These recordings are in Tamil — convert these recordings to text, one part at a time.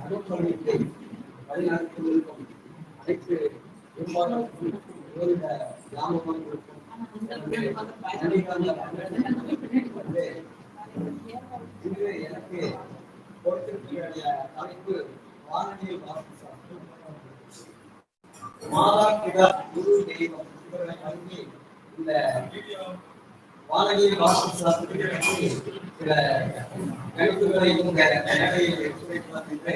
அனுப்பணிக்கு அனைத்து யோகித கிராமங்களுக்கும் இன்று எனக்கு கொடுத்திருக்கிற தலைப்பு வானொலியில் வாசித்தார் மாதா பிதா குரு தெய்வம் இவர்களை வழங்கி இந்த வானொலியில் வாசித்தார் சில கருத்துக்களை இந்த மேடையில் எடுத்துரைப்பதற்கு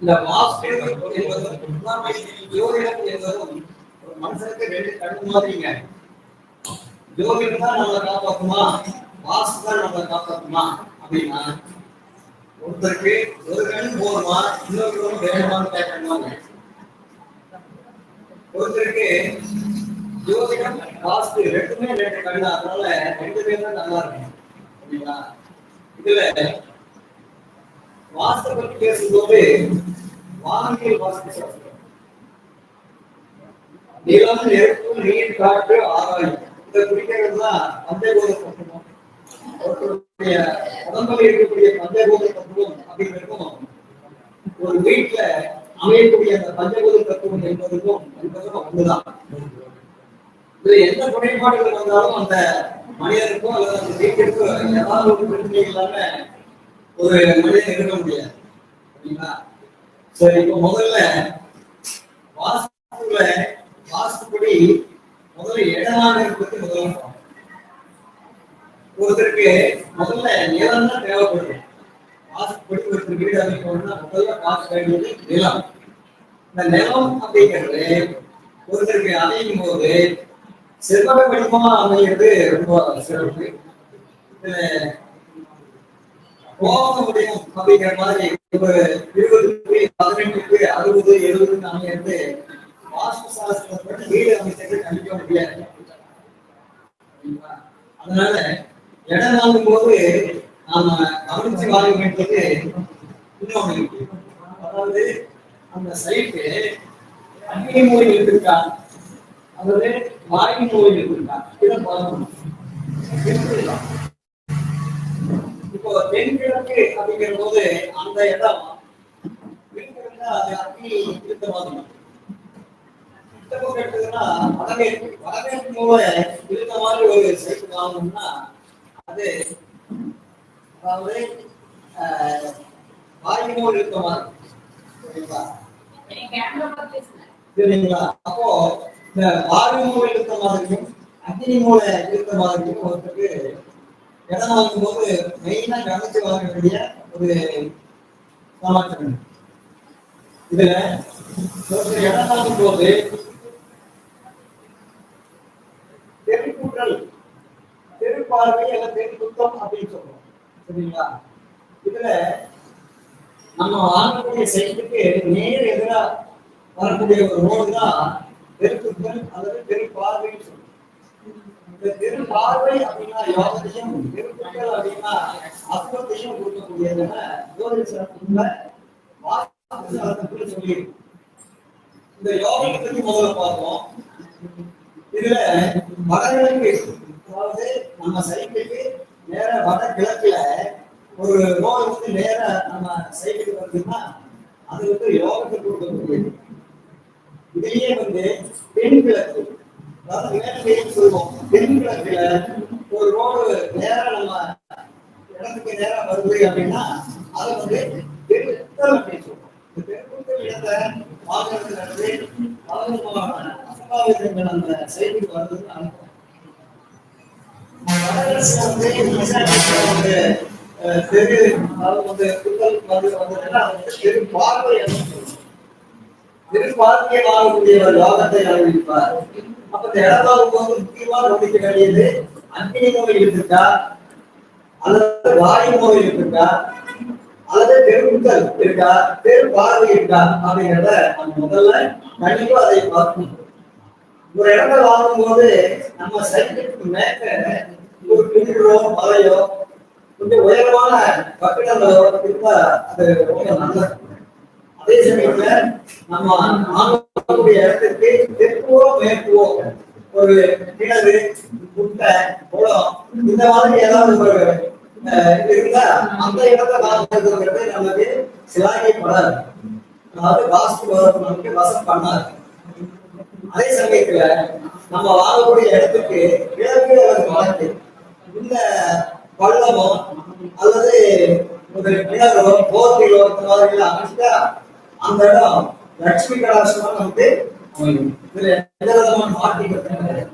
இந்த வாஸ்து என்பதும் ஜோதிடம் என்பதும் ஒரு மனுஷனுக்கு ரெண்டு கண்ணு மாதிரிங்க ஜோதிடம் தான் நம்மளை காப்பாற்றுமா வாஸ்து தான் நம்மளை காப்பாற்றுமா அப்படின்னா ஒருத்தருக்கு ஒரு கண் போதுமா? இன்னொரு வேணுமான்னு கேட்கணுமாங்க. ஒருத்தருக்கு ஜோதிடம் வாஸ்து ரெண்டுமே ரெண்டு கண்ணு. அதனால ரெண்டு பேர் தான் நல்லா இருக்கும் சரிங்களா? இதுல வாஸ்து பத்தி பேசும்போது வானியல் வாஸ்து சாஸ்திரம். நிலம் நெருப்பு நீர் காற்று ஆராயும் இதை குறிக்கிறது தான் பஞ்சபூத தத்துவம். ஒருத்தருடைய உடம்புல இருக்கக்கூடிய பஞ்சபூத தத்துவம் அப்படிங்கிறதும் ஒரு வீட்டுல அமையக்கூடிய அந்த பஞ்சபூத தத்துவம் என்பதுக்கும் என்பதும் ஒன்றுதான் இதுல எந்த குறைபாடுகள் வந்தாலும் அந்த மனிதருக்கும் அல்லது அந்த வீட்டிற்கும் ஏதாவது ஒரு பிரச்சனை இல்லாம ஒரு மனிதன் இருக்க முடியாது. சரிங்களா? சரி இப்போ முதல்ல வாஸ்துல வாஸ்துப்படி முதல்ல இடமாக இருப்பது முதல்ல ஒருத்தருக்கு முதல்ல நிலம் தான் தேவைப்படுது. ஆசைப்படி ஒருத்தர் வீடு அமைக்கணும்னா முதல்ல காசு வேண்டியது நிலம். இந்த நிலம் அப்படிங்கிறது ஒருத்தருக்கு அமையும் போது செவ்வக வடிவமா அமைகிறது ரொம்ப சிறப்பு. இதுல கோப முடியும் அப்படிங்கிற மாதிரி ஒரு இருபதுக்கு பதினெட்டுக்கு அறுபது எழுபதுன்னு அமைகிறது வாஸ்து சாஸ்திரப்படி வீடு அமைச்சது கண்டிக்க முடியாது. அதனால இடம் வாங்கும் போது நாம கவனிச்சு வாங்க வேண்டியது இன்னொன்னு இருக்கு. அதாவது அந்த சைட்டு அக்னி மூலை இருக்கா அதாவது வாயு மூலை இருக்கா இதை பார்க்கணும். இப்போ தென்கிழக்கு அப்படிங்கிற போது அந்த இடம் இருக்கிறதுனா அது அக்னி இருக்க மாதிரி இந்த எடுத்ததுன்னா வடமேற்கு வடமேற்கு மூல இருக்க மாதிரி ஒரு சைட்டு வாங்கணும்னா அது அதாவது ஆஹ், இருக்குமா? சரிங்களா சரிங்களா அப்போ இந்த வாயு மூல இருக்க மாதிரியும் அக்னி மூல இருக்க மாதிரியும் ஒருத்தருக்கு இடம் வாங்கும் போது மெயினா கவனிச்சு வாங்க வேண்டிய ஒரு சமாச்சாரம் இதுல ஒருத்தர் இடம் வாங்கும் போது தெரு தெருப்பார்வை அல்ல தெருக்குத்தம் அப்படின்னு சொல்றோம். சரிங்களா இதுல நம்ம வாங்கக்கூடிய செயலுக்கு நேர் எதிராக வரக்கூடிய ஒரு ரோடு தான் தெருக்குத்தல் அல்லது தெருப்பார்வைன்னு சொல்றோம். இந்த தெரு பார்வை அப்படின்னா யோகத்தையும் பெருக்குகள் அப்படின்னா அசுவத்தையும் கொடுக்கக்கூடியதுன்னு ஜோதிட சாஸ்திரத்துல வாஸ்து சாஸ்திரத்துல சொல்லி. இந்த யோகத்தை பத்தி முதல்ல பார்ப்போம். இதுல மகர்களுக்கு அதாவது நம்ம சைக்கிளுக்கு நேர வடகிழக்குல ஒரு ரோடு வந்து நேர நம்ம சைக்கிள் வருதுன்னா அது வந்து யோகத்தை கொடுக்கக்கூடியது. இதுலயே வந்து பெண் கிழக்கு அதாவது மேற்கு சொல்லுவோம்? பெண் கிழக்குல ஒரு ரோடு நேரா நம்ம இடத்துக்கு நேரம் வருது அப்படின்னா அதை வந்து திருத்தல் அப்படின்னு சொல்றோம் இந்த திருத்தல் இடத்தை வாகனத்தில் நடந்து அதாவது அசம்பாவிதங்கள் அந்த சைக்கிள் வருதுன்னு அர்த்தம் வடகிழக்குல வந்து விசாரிச்சுட்டு வந்து, அஹ், தெரு அதாவது வந்து குத்தல் வந்து வந்ததுன்னா அது வந்து தெரு பார்வை அப்படின்னு சொல்றோம் திருப்பார்வையை வாழக்கூடிய அறிவிப்பார் அப்ப இந்த இடமாக போது முக்கியமா கவனிக்க வேண்டியது அக்னி நோய் இருக்கா அல்லது வாயு நோய் இருக்கா அல்லது தெருவுக்கள் இருக்கா தெரு பார்வை இருக்கா அப்படிங்கிறத நம்ம முதல்ல கண்டிப்பா அதை பார்க்கணும். ஒரு இடத்தை வாங்கும்போது நம்ம சைக்கிளுக்கு மேக்க ஒரு குன்றோ மலையோ கொஞ்சம் உயரமான கட்டிடங்களோ இருந்தா அது ரொம்ப நல்லது. அதே சமயத்துல நம்ம வாங்கக்கூடிய இடத்துக்கு தெற்குவோ மேற்குவோ ஒரு கிணறு குட்டை குளம் இந்த மாதிரி ஏதாவது ஒரு இருந்தா அந்த இடத்தை வாங்குறதுங்கிறது நமக்கு சிலாகிப்படாது அதாவது வாஸ்து நமக்கு வசம் பண்ணாது. அதே சமயத்துல நம்ம வாழக்கூடிய இடத்துக்கு கிழக்கு அல்லது வழக்கு இந்த பள்ளமோ அல்லது ஒரு கிணறோ போர்த்திலோ இந்த மாதிரி எல்லாம் அந்த இடம் லட்சுமி கடாட்சமா நமக்கு இதுல எந்த விதமான மாற்றிக்கிறது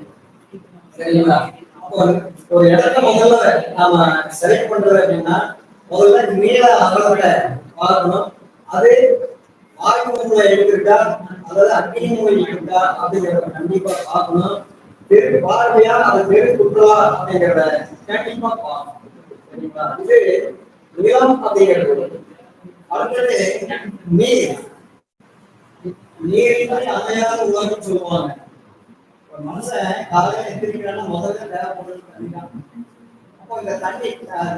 சரிங்களா? அப்போ ஒரு- ஒரு இடத்த முதல்ல நாம செலக்ட் பண்றது அப்படின்னா முதல்ல நீள அகலத்தை பார்க்கணும். அது வாயு மூலை இருக்கா அதாவது அக்னி மூலை இருக்கா அப்படிங்கிறத கண்டிப்பா பார்க்கணும். தெரு பார்வையா அது தெரு குற்றலா அப்படிங்கிறத கண்டிப்பா பார்க்கணும். சரிங்களா? இது நிலம் அப்படிங்கிறது. அடுத்தது நீர். நீரின்றி அமையாத உலகம் சொல்லுவாங்க. ஒரு மனுஷன் காலையில எந்திரிக்கிறான்னா முதல்ல தேவைப்படுறது தண்ணி அப்போ இந்த தண்ணி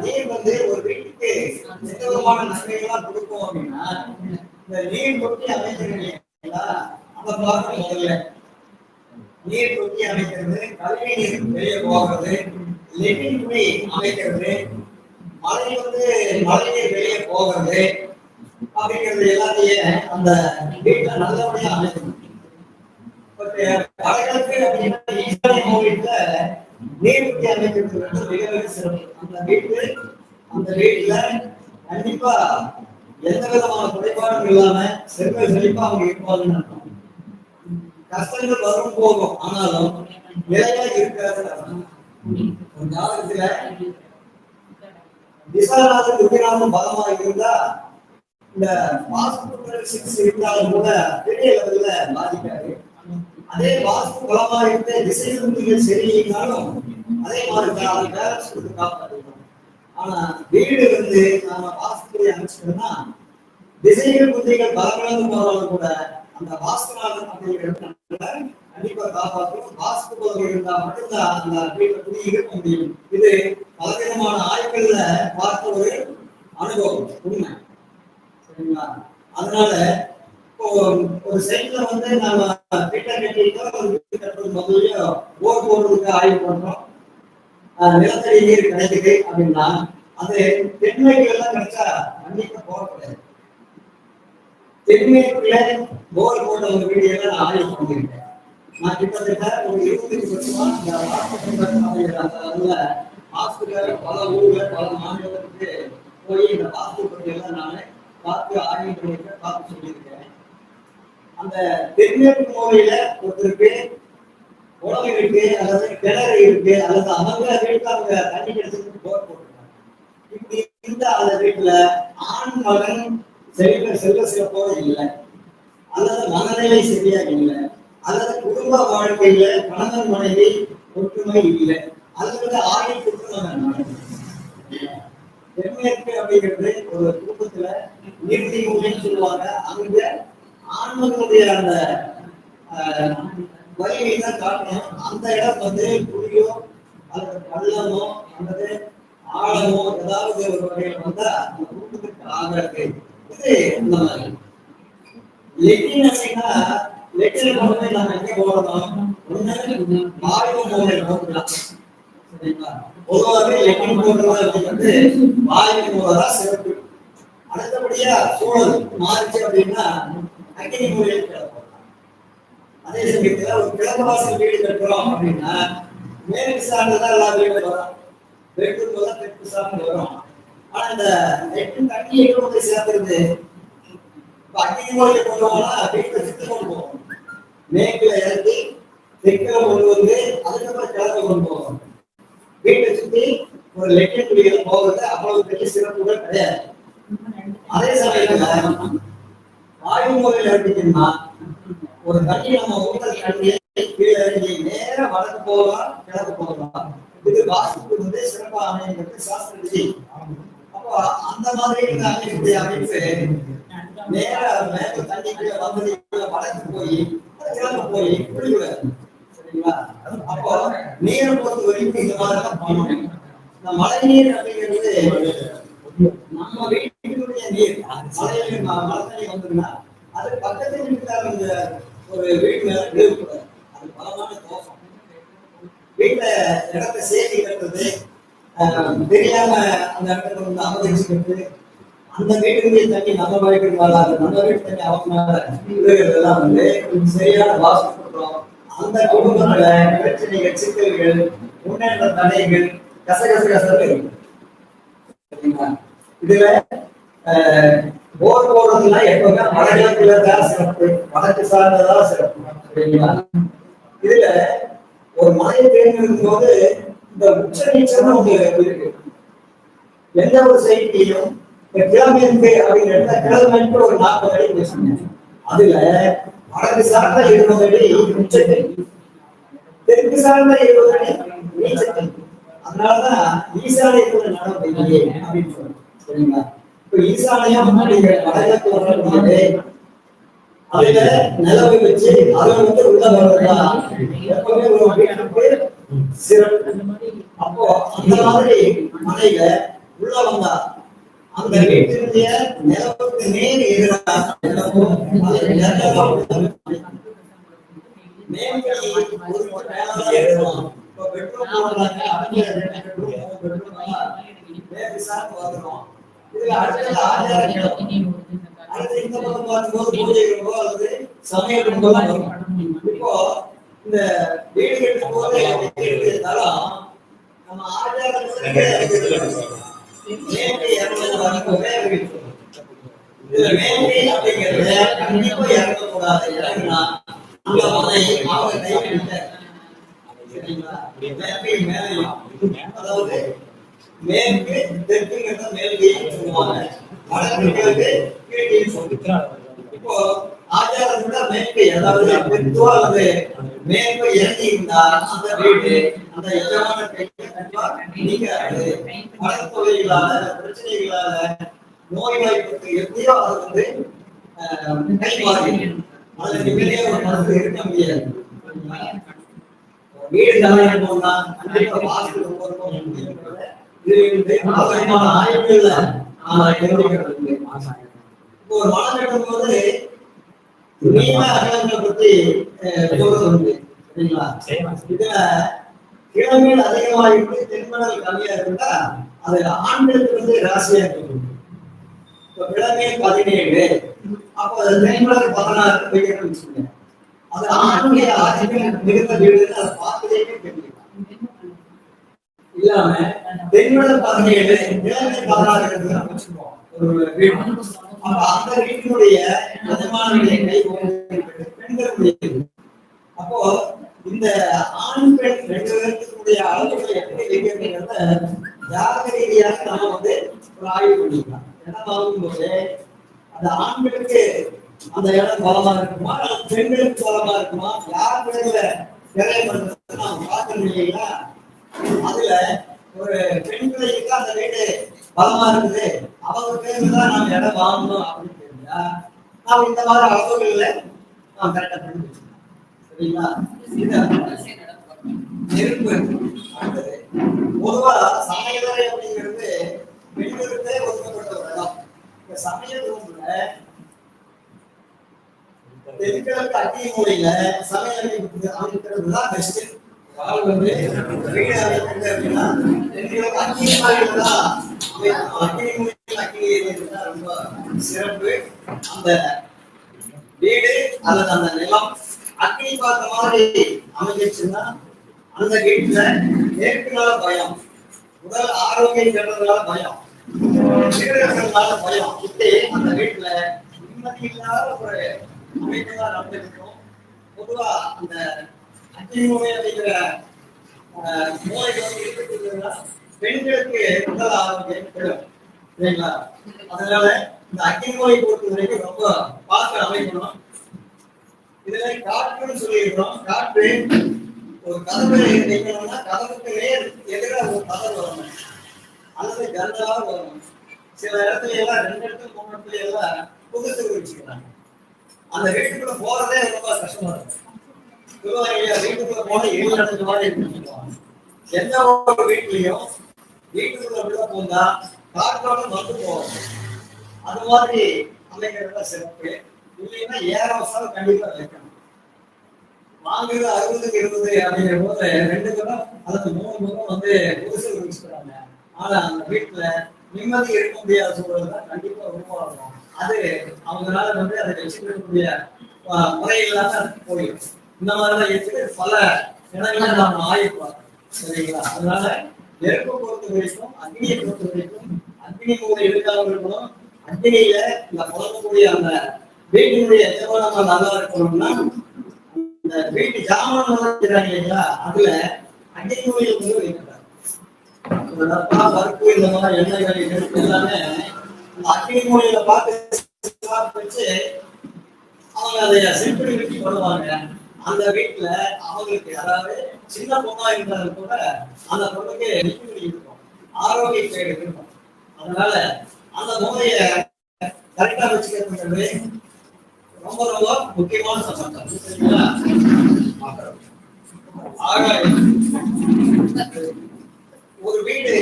நீர் வந்து ஒரு வீட்டுக்கு எந்த விதமான நன்மைகள்லாம் கொடுக்கும் அப்படின்னா இந்த நீர் தொட்டி அமைக்கிறது அந்த பார்க்க முதல்ல. நீர் தொட்டி அமைக்கிறது கல்வி நீர் வெளியே போகிறது லெட்டின் குழி அமைக்கிறது மழை வந்து மழை நீர் வெளியே போகிறது அப்படிங்கிறது எல்லாத்தையும் அந்த வீட்டுல நல்லபடியா அமைக்கணும். பட் வடகிழக்கு அப்படின்னா ஈசானிய நீர் நீர்த்தி அமைக்கிறது வந்து மிக மிக சிறப்பு. அந்த வீட்டு அந்த வீட்டுல கண்டிப்பா எந்த விதமான குறைபாடும் இல்லாம செல்வ செழிப்பா அவங்க இருப்பாங்கன்னு அர்த்தம். கஷ்டங்கள் வரும் போகும் ஆனாலும் நிலையா இருக்காது ஒரு ஜாதகத்துல விசாரநாதன் துர்கிநாதன் பலமா இருந்தா இந்த வாஸ்து சிக்ஸ் இருந்தாலும் கூட பெரிய லெவல்ல பாதிக்காது. அதே வாஸ்து பலமா இருந்த திசை சுந்திகள் சரியில்லைனாலும் அதே மாதிரி தான் அதை பேலன்ஸ் கொடுத்து காப்பாற்றணும் ஆனா வீடு வந்து நாம வாஸ்துவை அமைச்சிட்டோம்னா திசைகள் புத்திகள் பலமிழந்து போனாலும் கூட அந்த வாஸ்துநாதன் அப்படிங்கிறது கண்டிப்பா காப்பாற்றும். வாஸ்து பகுதி இருந்தா மட்டும்தான் அந்த வீட்டை துணி இருக்க முடியும். இது பலவிதமான ஆய்வுகள்ல பார்த்த ஒரு அனுபவம். உண்மை. சரிங்களா? அதனால ஒரு சைட்ல வந்து நம்ம வீட்டை கட்டிட்டோ ஒரு வீட்டு கட்டுறது முதல்லயோ ஓர் போடுறதுக்கு ஆய்வு பண்றோம். நிலத்தடி நீர் கிடைக்குது அப்படின்னா அது தென்மைக்கு எல்லாம் கிடைச்சா கண்டிப்பா போகக்கூடாது தென்மேற்குல போர் போட்ட ஒரு வீடியோ நான் ஆய்வு பண்ணியிருக்கேன். நான் கிட்டத்தட்ட ஒரு இருபத்தஞ்சு வருஷமா இந்த வாஸ்து அந்த வாஸ்துல பல ஊர்ல பல மாநிலத்துக்கு போய் இந்த வாஸ்து பற்றியெல்லாம் நான் பார்த்து ஆய்வு பண்ணியிருக்கேன் பார்த்து சொல்லியிருக்கேன். அந்த தென்மேற்கு மூலையில ஒருத்தருக்கு குளம் இருக்கு அல்லது கிணறு இருக்கு அல்லது அவங்க வீட்டுல அவங்க தண்ணி கிடைச்சிருக்கு போர் போட்டுருக்காங்க. இப்படி இருந்த அந்த வீட்டுல ஆண் மகன் செல்வ செல்வ சிறப்போடு இல்லை. அல்லது மனநிலை சரியா இல்லை. அல்லது குடும்ப வாழ்க்கையில கணவன் மனைவி ஒற்றுமை இல்லை. அல்லது ஆயுள் குடும்பம் தென்மேற்கு அப்படிங்கிறது ஒரு குடும்பத்துல நீர்த்தி மூலைன்னு சொல்லுவாங்க. அங்க ஆண்மகனுடைய அந்த ஆஹ், தான் காட்டணும். அந்த இடம் வந்து குழியோ அல்லது பள்ளமோ அல்லது ஆழமோ ஏதாவது ஒரு வகையில் வந்தா அந்த குடும்பத்துக்கு ஆகாது இது இந்த மாதிரி. லெட்டின் அப்படின்னா லெட்டின் கொண்டு நம்ம எங்க போகணும் ஒண்ணு வாயு மூலை போகலாம் சரிங்களா? பொதுவாகவே லெட்டின் போடுறது அப்படிங்கிறது வாயு மூலை தான் சிறப்பு. அடுத்தபடியா சூழல் மாறிச்சு அப்படின்னா அக்னி மூலையில் கிடக்கும் அதே சமயத்துல ஒரு கிழக்கு வாசல் வீடு கட்டுறோம் அப்படின்னா மேற்கு சார்ந்ததான் எல்லா வீடும் வரும். வெட்டு போல தெற்கு சார்ந்து வரும். ஆனா இந்த எட்டு தண்ணி எங்க போய் சேர்ந்துருது. இப்ப அக்னி கொண்டு போனா வீட்டுல சுத்தி கொண்டு போவோம் மேற்குல இறக்கி தெற்கு கொண்டு வந்து அதுக்கப்புறம் கிழக்கு கொண்டு போகும் வீட்டை சுத்தி ஒரு லெட்டின் குடிகள் போகிறது அவ்வளவு பெரிய சிறப்புகள் கிடையாது. அதே சமயத்துல ஆயுள் முறையில் எடுத்தீங்கன்னா ஒரு தண்ணி நம்ம ஊட்டல் தண்ணியை கீழே இறங்கி நேரா வடக்கு போகலாம் கிழக்கு போகலாம். இது வாசிப்பு வந்து சிறப்பாக அமைங்கிறது சாஸ்திர விதி அப்போ அந்த மாதிரி அமைப்பு அமைப்பு நேரா மேல தண்ணி கீழே வந்து வளர்ந்து போய் அது கிழக்கு போய் புரியுது சரிங்களா? அப்போ நீரை பொறுத்த வரைக்கும் இந்த மாதிரி தான் பண்ணணும். இந்த மழை நீர் அப்படிங்கிறது நம்ம வீட்டுடைய நீர் மழையில மழை தண்ணி வந்ததுன்னா அது பக்கத்தில் இருக்கிற அந்த ஒரு வீட்டு மேல அது பலமான தோஷம் வீட்டுல இடத்தை சேர்த்து கட்டுறது ஆஹ், தெரியாம அந்த இடத்துல வந்து அமர்ந்திருச்சுக்கிறது அந்த வீட்டுக்குரிய தண்ணி நம்ம வீட்டுக்கு வராது. நம்ம வீட்டு தண்ணி அவங்க மேல விழுகிறதெல்லாம் வந்து சரியான வாசம் கொடுக்குறோம். அந்த குடும்பத்துல பிரச்சனைகள் சிக்கல்கள் முன்னேற்ற தடைகள் கசகச கசப்பு இருக்கும் இதுல போர் போடுறதுனா எப்பவுமே வடகிழக்குல தான் சிறப்பு வடக்கு சார்ந்ததான் சிறப்பு. சரிங்களா? இதுல ஒரு மலையை தேர்ந்தெடுக்கும் போது இந்த உச்ச நீச்சல் ஒன்று இருக்கு. எந்த ஒரு செய்தியும் இந்த கிழமைக்கு அப்படிங்கிற இடத்துல கிழமைக்கு ஒரு நாற்பது அடி பேசுங்க அதுல வடக்கு சார்ந்த இருபது அடி உச்சத்தை தெற்கு சார்ந்த இருபது அடி நீச்சத்தை அதனாலதான் ஈசாலயத்துல நடவடிக்கை அப்படின்னு சொல்றோம் சரிங்களா? இப்ப ஈசாலயம் வடகிழக்கு அதுல நிலவை வச்சு அதுல வந்து உள்ள வர்றதா? எப்பவுமே ஒரு வீட்டுக்கு சிறப்பு. அப்போ அந்த மாதிரி மனையில உள்ள வந்தா அந்த வீட்டினுடைய நிலவுக்கு நேர் எதிராக நிலவும் அது நிலவோ மேல்வழி இப்போ அடுத்து இந்த சமையல் இப்போ இந்த வீடு கட்டும் போது வைக்கக்கூடிய நம்ம ஆச்சாரங்களுக்கு மேன்மை அப்படிங்கிறது கண்டிப்பா இறங்கக்கூடாது இறங்கினா அந்த மனை அவங்க அதாவது மேற்கு தெற்குங்கிறத மேல்கையும் சொல்லுவாங்க வடக்கு கிழக்கு கீழ்கையும் சொல்லுவாங்க. இப்போ ஆச்சாரம் கூட மேன்மை அதாவது பெருத்துவா அது மேன்மை இறங்கி இருந்தா அந்த வீடு அந்த எஜமான கைக்கு கண்டிப்பா நீங்காது மனத்தொழிலால பிரச்சனைகளால நோய் வாய்ப்புக்கு எப்படியோ அது வந்து ஆஹ், கை மாறி அதுல நிம்மதியா ஒரு மனசு இருக்க முடியாது. வீடு நல்லா தான் கண்டிப்பா வாசல் ரொம்ப ரொம்ப இது இப்போ ஒரு மனம் கட்டும்போது நீள அகலங்களை பத்தி சரிங்களா இதுல கிழமையில் அதிகமாக இருக்கு தென்மணல் கம்மியா இருந்தா அது ஆண்களுக்கு வந்து ராசியா இருக்கு இப்போ பதினேழு அப்போ தென்மணல் பதினாறு வைக்கணும்னு வச்சுக்கோங்க அது ஆணுடைய அதிகம் மிகுந்த வீடுன்னு அதை பார்க்கவே தெரிஞ்சுக்கலாம் இல்லாம தென்மணல் பதினேழு கிழமை பதினாறு இருக்குதுன்னு ஒரு வீடு. அப்ப அந்த வீட்டினுடைய எஜமானுடைய கை பெண்களுடைய அப்போ இந்த ஆண் பெண் ரெண்டு பேருக்குடைய அளவுகளை எப்படி வைக்கிறதுங்கிறத ஜாதக ரீதியாக நம்ம வந்து ஒரு ஆய்வு பண்ணிக்கலாம். இடம் வாங்கும்போது அந்த ஆண்களுக்கு அந்த இடம் பலமா இருக்குமா? பெண்களுக்கு பலமா இருக்குமா? யார் பேர்ல நிறைய பண்றது நாம பார்க்கணும் இல்லைங்களா? அதுல ஒரு பெண்களுக்கு அந்த வீடு பலமா இருக்குது. அவங்க பேர்ல தான் நாம இடம் வாங்கணும் அப்படின்னு தெரிஞ்சா நாம் இந்த மாதிரி அளவுகள்ல நாம் கரெக்டா பண்ணி சரிங்களா? நெருப்பு அடுத்தது. பொதுவா சமையலறை அப்படிங்கிறது பெண்களுக்கே ஒதுக்கப்பட்ட ஒரு இடம். இந்த சமையல் ரூம்ல தென்கிழக்கு அக்னி மூலையில சமையல் அமைக்கிறது தான் பெஸ்ட் ஆள் வந்து வீடு அமைக்கிறது அப்படின்னா அக்னி மூலையில தான் அமைக்கணும். அக்னி மூலையில அக்னி ரொம்ப சிறப்பு அந்த வீடு அல்லது அந்த நிலம் அக்னி பார்த்த மாதிரி அமைஞ்சிருச்சுன்னா அந்த வீட்டுல நேர்க்குனால பயம் உடல் ஆரோக்கியம் கெட்டதுனால பயம் சீரகத்தினால பயம் இப்படி அந்த வீட்டுல நிம்மதி இல்லாத ஒரு அமைப்பு தான் பொதுவா அந்த அக்னி அப்படிங்கிற ஆஹ், மூலைகள் வந்து இருக்கிறதுனா பெண்களுக்கு உடல் ஆரோக்கியம் கெடும் சரிங்களா அதனால இந்த அக்னி நோயை பொறுத்த வரைக்கும் ரொம்ப பார்க்க அமைக்கணும் இதுல காற்றுன்னு சொல்லியிருக்கிறோம். காற்று ஒரு கதவை வைக்கணும்னா கதவுக்கு நேர் எதிராக ஒரு கதவு வரணும். அல்லது ஜன்னலாக வரணும். சில இடத்துல எல்லாம் ரெண்டு இடத்துல மூணு இடத்துல எல்லாம் புதுசு வச்சுக்கிறாங்க. அந்த வீட்டுக்குள்ள போறதே ரொம்ப கஷ்டமா இருக்கும் எந்த ஒரு வீட்லயும் வீட்டுக்குள்ள உள்ள போந்தா காற்றோட வந்து போகும் அது மாதிரி அமைக்கிறது தான் சிறப்பு. இல்லைன்னா ஏற வசம் கண்டிப்பா வைக்கணும். வாங்குறது அறுபதுக்கு இருபது அப்படிங்கிற போது ரெண்டு பேரும் அதாவது மூணு பேரும் வந்து புதுசு வச்சுக்கிறாங்க. ஆனா அந்த வீட்டுல நிம்மதி இருக்க முடியாத சூழல் தான் கண்டிப்பா உருவாகும். அது அவங்களால வந்து அதை வச்சுக்கக்கூடிய ஆஹ், முறை இல்லாம போயிடும். இந்த மாதிரிலாம் இருக்குது பல இடங்களை நாம் ஆயிருப்பாங்க சரிங்களா? அதனால நெருப்பை பொறுத்த வரைக்கும் அக்னியை பொறுத்த வரைக்கும் அக்னி கூட இருக்காமல் அக்னியில இந்த புலம்பக்கூடிய அந்த வீட்டினுடைய எஜமானமா நல்லா இருக்கணும்னா இந்த வீட்டு ஜாமான் வைக்கிறாங்க இல்லையா அதுல அக்னிக்குரிய மூலியம் வந்து வைக்கிறாங்க. டப்பா, பருப்பு இந்த மாதிரி எண்ணெய்கள் எடுத்து எல்லாமே இந்த அக்னி மூலையில பார்த்து வச்சு அவங்க அதை செல்படி பண்ணுவாங்க அந்த வீட்டுல அவங்களுக்கு அதாவது சின்ன பொண்ணா இருந்தாலும் கூட அந்த பொண்ணுக்கு இருக்கும் ஆரோக்கிய கேடு இருக்கும். அதனால அந்த நோயை கரெக்டா வச்சுக்கிறது ரொம்ப ரொம்ப முக்கியமான சம்பந்தம். சரிங்களா? ஆக ஒரு வீடு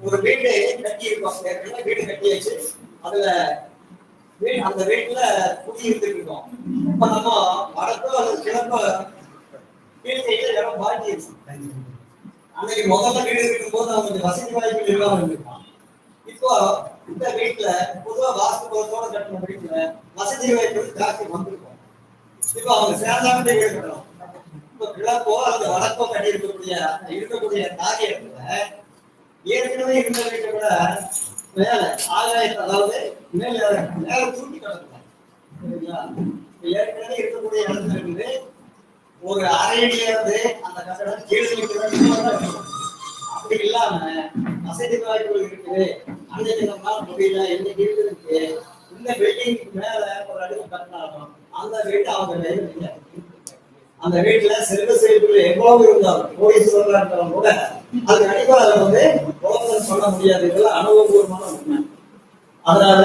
ஒரு வீடு கட்டி இருக்கோம் வீடு கட்டியாச்சு. அதுல அந்த வீட்டுல குடி இருந்துட்டு இருக்கோம். இப்ப நம்ம வடக்கோ அல்லது கிழக்கோ கீழே இடம் பாக்கி அன்னைக்கு முதல்ல வீடு இருக்கும் போது அவங்க கொஞ்சம் வசதி வாய்ப்பு இல்லாம இருந்திருப்பான் இப்போ இந்த வீட்டுல பொதுவா வாஸ்து பொருத்தோட கட்டின வீட்டுல வசதி வாய்ப்பு ஜாஸ்தி வந்திருக்கும். இப்போ அவங்க சேர்ந்தாமட்டே வீடு கட்டணும் இப்போ கிழக்கோ அல்லது வடக்கோ கட்டி இருக்கக்கூடிய இருக்கக்கூடிய காரியத்துல ஏற்கனவே இருந்த வீட்டை விட மேல ஆகாயத்தை அதாவது மேல மேல தூக்கி கிடக்குது சரிங்களா? ஏற்கனவே இருக்கக்கூடிய இடத்துல இருந்து ஒரு அரை அடியாவது அந்த கட்டடம் கீழே அப்படி இல்லாம வசதி வாய்ப்புகள் இருக்குது. அன்னைக்கு நம்மளால முடியல. என்ன இன்னைக்கு இருக்கு? இந்த பில்டிங் மேல ஒரு அடுக்கு கட்டினாலும் அந்த வீட்டு அவங்க கையில இல்லை. அந்த வீட்டுல செல்வ செழிப்புகள் எவ்வளவு இருந்தாலும் கோடீஸ்வரர்களா சொல்றாங்க கூட அது கண்டிப்பா அதை வந்து புலம்பல் சொல்ல முடியாது. இதெல்லாம் அனுபவபூர்வமான உண்மை. அதனால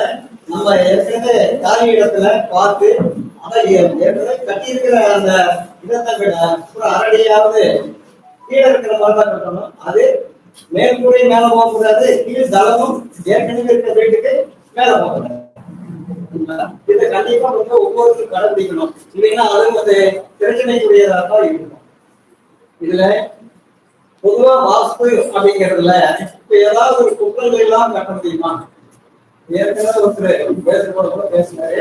நம்ம ஏற்கனவே காலி இடத்துல பார்த்து அதை ஏற்கனவே அந்த இடத்தை விட ஒரு அரடியாவது கீழே இருக்கிற மாதிரி தான் கட்டணும். அது மேல் கூரை மேல போகக்கூடாது. கீழ் தளமும் ஏற்கனவே இருக்கிற வீட்டுக்கு மேல போகக்கூடாது. இதை கண்டிப்பா வந்து ஒவ்வொருத்தரும் கடைபிடிக்கணும். இல்லைன்னா அது வந்து பிரச்சனைக்குரியதாக தான் இருக்கும். இதுல பொதுவா வாஸ்து அப்படிங்கிறதுல இப்ப ஏதாவது ஒரு குற்றங்கள் எல்லாம் கட்ட முடியுமா? ஏற்கனவே ஒருத்தர் பேசும்போது கூட பேசினாரு.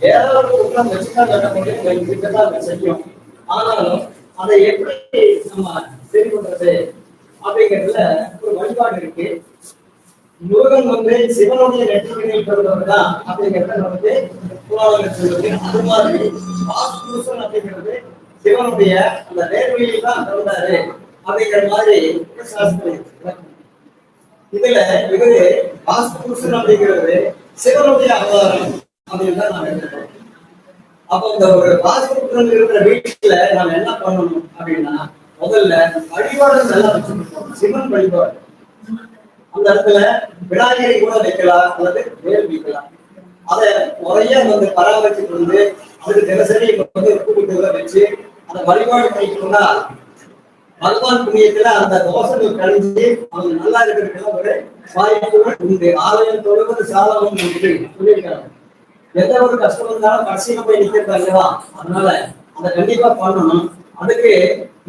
ஏதாவது ஒரு குற்றம் வச்சுதான் கட்ட முடியும் இருக்கதான் செய்யும். ஆனாலும் அதை எப்படி நம்ம சரி பண்றது அப்படிங்கிறதுல ஒரு வழிபாடு இருக்கு. முருகன் வந்து சிவனுடைய நெற்றிகளில் பிறந்தவர் தான் அப்படிங்கிறத நமக்கு புராணங்கள் சொல்லுது. அது மாதிரி வாஸ்து அப்படிங்கிறது சிவனுடைய அந்த நேர்வழியில் தான் பிறந்தாரு. அப்படிங்கிற மாதிரி சாஸ்திரம் இதுல இது வாஸ்துபுருஷன் அப்படிங்கிறது சிவனுடைய அவதாரம் அப்படின்னு தான் நான் நினைக்கிறேன். அப்ப இந்த ஒரு வாஸ்துபுருஷன் இருக்கிற வீட்டுல நாம என்ன பண்ணணும் அப்படின்னா முதல்ல வழிபாடு நல்லா வச்சுருக்கோம் சிவன் வழிபாடு. அந்த இடத்துல விநாயகரை கூட வைக்கலாம் அல்லது வேல் வைக்கலாம். அதை முறையா வந்து பராமரிச்சுட்டு வந்து அதுக்கு தினசரி வந்து கூப்பிட்டு வச்சு அந்த வழிபாடு வைக்கணும்னா பகவான் புண்ணியத்துல அந்த தோஷங்கள் கழிஞ்சு அவங்க நல்லா இருக்கிறதுக்கு ஒரு வாய்ப்புகள் உண்டு. ஆலயம் தொழுவது சாதகம் உண்டு சொல்லியிருக்காங்க. எந்த ஒரு கஷ்டம் இருந்தாலும் கடைசியில போய் நிக்கிறது அல்லவா அதனால அதை கண்டிப்பா பண்ணணும். அதுக்கு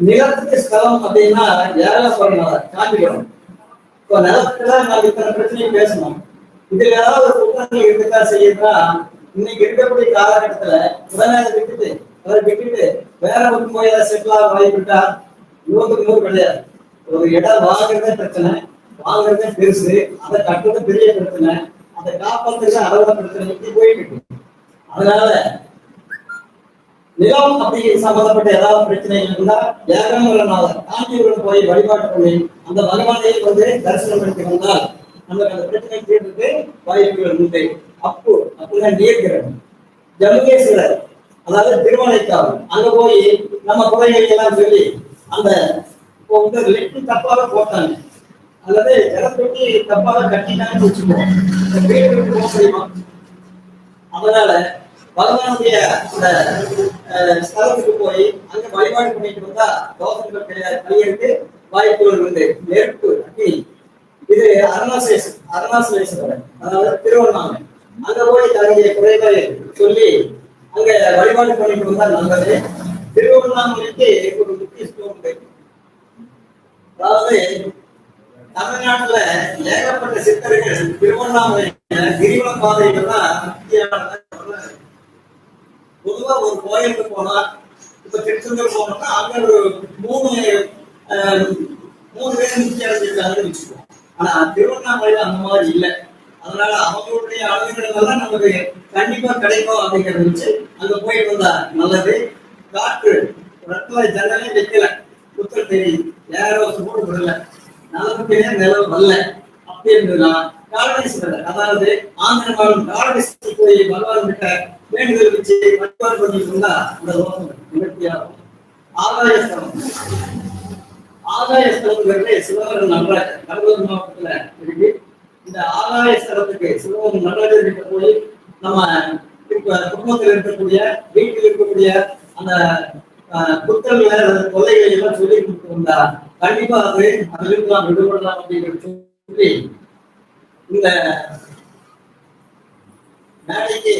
நிலத்துக்கு ஸ்தலம் அப்படின்னா ஏழை சொல்லணும் காட்டிக்கணும் இப்போ நிலத்துல நான் இத்தனை பிரச்சனையும் பேசணும். இதுல ஏதாவது ஒரு குற்றங்கள் இருக்கா செய்யறதா? இன்னைக்கு இருக்கக்கூடிய காலகட்டத்துல உடனே அதை விட்டுட்டு அதை விட்டுட்டு வேற பக்கம் போய் ஏதாவது செட்டில் ஆக வாய்ப்பிட்டா நூறுக்கு நூறு கிடையாது. ஒரு இடம் வாங்குறதே பிரச்சனை வாங்குறதே பெருசு அதை கட்டுறது பெரிய பிரச்சனை அதை காப்பாத்துறது அளவுல பிரச்சனை இப்படி போயிட்டு அதனால நிலம் அப்படி சம்பந்தப்பட்ட ஏதாவது பிரச்சனை இருந்தா ஏகமரநாதர் காஞ்சிபுரம் போய் வழிபாடு பண்ணி அந்த பகவானை வந்து தரிசனம் பண்ணிட்டு வந்தால் நமக்கு அந்த பிரச்சனை தீர்ந்து வாய்ப்புகள் உண்டு. அப்பு அப்படிதான் நீர்கிறது ஜமுகேஸ்வரர் அதாவது திருமலைக்காவல் அங்க போய் நம்ம குறைகளை எல்லாம் சொல்லி அந்த இப்போ வந்து லெட்டு தப்பாக போட்டாங்க. அல்லது ஜலத்தொட்டி தப்பாக கட்டினாங்கன்னு வச்சுக்கோம் வீடு விட்டு போக முடியுமா? அதனால பகவானுடைய அந்த அஹ், ஸ்தலத்துக்கு போய் அங்க வழிபாடு பண்ணிட்டு வந்தா தோஷங்கள் கிடையாது கலியருக்கு வாய்ப்புகள் உண்டு நெருப்பு அக்னி இது அருணாசலேஸ்வரர் அருணாசலேஸ்வரர் அதாவது திருவண்ணாமலை. அங்க போய் தன்னுடைய குறைகளை சொல்லி அங்க வழிபாடு பண்ணிட்டு வந்தா நல்லது. திருவண்ணாமலைக்கு ஒரு முக்கியத்துவம் உண்டு அதாவது தமிழ்நாட்டுல ஏகப்பட்ட சித்தர்கள் திருவண்ணாமலையில கிரிவல பாதைகள் தான் பொதுவா ஒரு கோயிலுக்கு போனா இப்ப திருச்செந்தூர் போனோம்னா அங்க ஒரு மூணு அஹ், மூணு பேர் முக்கிய அடைஞ்சிருக்காங்கன்னு வச்சுக்குவோம் ஆனா திருவண்ணாமலையில அந்த மாதிரி இல்லை. அதனால அவங்களுடைய அனுகிரகம் எல்லாம் நமக்கு கண்டிப்பா கிடைக்கும் அப்படிங்கறத வச்சு அங்க போயிட்டு வந்தா நல்லது. காற்று ரெட்டில ஜன்னலே வைக்கல. புத்தர் தெரியும். யாரோ சுமூடு விடல நல்லபடியே நிலம் வரல. அப்படி இருந்ததுன்னா அதாவது அதாவது ஆந்திரமாவின் காலனிஸ்வரர் போய் பகவான் கிட்ட வேண்டுதல் வச்சு வழிபாடு பண்ணிட்டு இருந்தா அந்த லோகம் நிவர்த்தியாகும் ஆதாயஸ்தலம் ஆதாயஸ்தலம்ங்கிறது சிவகங்கை நடராஜர் கடலூர் மாவட்டத்துல இருக்கு. இந்த ஆதாயஸ்தலத்துக்கு சிவகங்கை நடராஜர் கிட்ட போய் நம்ம இப்ப குடும்பத்தில் இருக்கக்கூடிய வீட்டில் இருக்கக்கூடிய அந்த ஆஹ், புத்தகங்களை அந்த எல்லாம் சொல்லி கொடுத்து கண்டிப்பா அது அதிலிருந்து நாம் விடுபடலாம் அப்படின்னு சொல்லி இந்த மேடைக்கு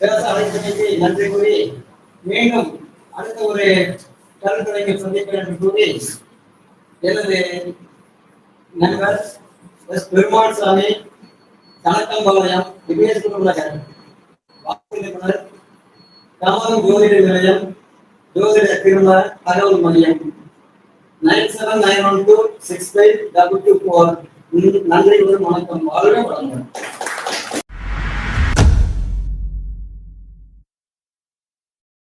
பேச அழைத்தமைக்கு நன்றி கூறி மீண்டும் அடுத்த ஒரு கருத்துரைக்கு சந்திப்பேன் என்று கூறி எனது நண்பர் எஸ். பெருமாள் சாமி கணக்கம்பாளையம் விக்னேஸ்வர நகர். வாக்கு நிபுணர் கமலம் ஜோதிட நிலையம் ஜோதிட திருமண தகவல் மையம் nine seven nine one two six five double two four. நன்றி வணக்கம். வாழ்க வளங்கள்